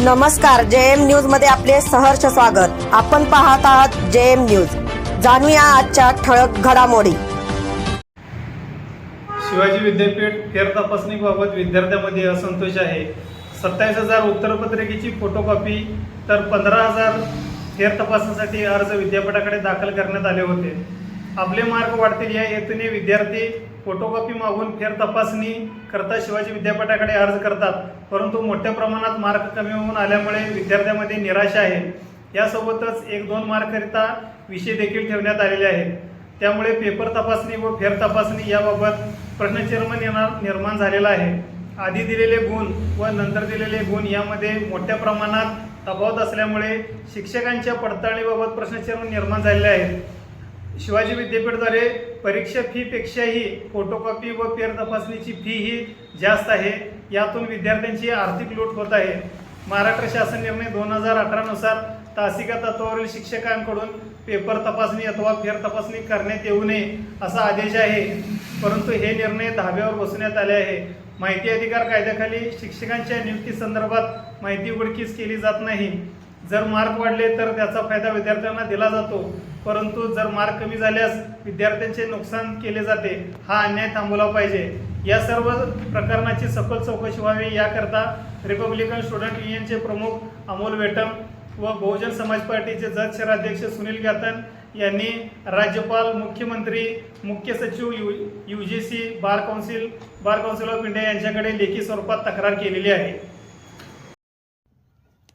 नमस्कार जे एम न्यूजमध्ये आपले सहर्ष स्वागत. आपण पाहत आहात जे एम न्यूज. जाणूया आजच्या ठळक घडामोडी. शिवाजी विद्यापीठ फेर तपासणीबाबत विद्यार्थ्यांमध्ये असंतोष आहे. सत्तावीस हजार उत्तरपत्रिकेची फोटोकॉपी तर पंधरा हजार फेर तपासणीसाठी अर्ज विद्यापीठाकडे दाखल करण्यात आले होते. आपले मार्क वाढतील या हेतूने विद्यार्थी फोटोकॉपी मागून फेर तपासणी करता शिवाजी विद्यापीठाकडे अर्ज करतात. परंतु मोठ्या प्रमाणात मार्क कमी होऊन आल्यामुळे विद्यार्थ्यांमध्ये निराशा आहे. यासोबतच एक दोन मार्ककरिता विषय देखील ठेवण्यात आलेले आहेत. त्यामुळे पेपर तपासणी व फेर तपासणी याबाबत प्रश्नचिन्ह निर्माण निर्माण झालेला आहे. आधी दिलेले गुण व नंतर दिलेले गुण यामध्ये मोठ्या प्रमाणात तफावत असल्यामुळे शिक्षकांच्या पडताळणीबाबत प्रश्नचिन्ह निर्माण झालेले आहेत. शिवाजी विद्यापीठद्वारे परीक्षा फीपेक्षाही फोटोकॉपी व पेर तपासणीची फी ही जास्त आहे. यातून विद्यार्थ्यांची आर्थिक लूट होत आहे. महाराष्ट्र शासन निर्णय दोन हजार अठरानुसार तासिका तत्वावरील शिक्षकांकडून पेपर तपासणी अथवा फेर तपासणी करण्यात येऊ नये असा आदेश आहे. परंतु हे निर्णय धाब्यावर बसवण्यात आले आहे. माहिती अधिकार कायद्याखाली शिक्षकांच्या नियुक्ती संदर्भात माहिती उघडकीस केली जात नाही. जर मार्क वाढले तर त्याचा फायदा विद्यार्थ्यांना दिला जातो. परंतु जर मार्क कमी झाल्यास विद्यार्थ्यांचे नुकसान केले जाते हा अन्याय थांबवला पाहिजे. या सर्व प्रकरणाची सखोल चौकशी व्हावी. याकरता रिपब्लिकन स्टुडंट युनियनचे प्रमुख अमोल वेटम व बहुजन समाज पार्टीचे जत शहराध्यक्ष सुनील गातन यांनी राज्यपाल मुख्यमंत्री मुख्य सचिव U U G C bar council bar council of India यांच्याकडे लेखी स्वरूपात तक्रार केलेली आहे.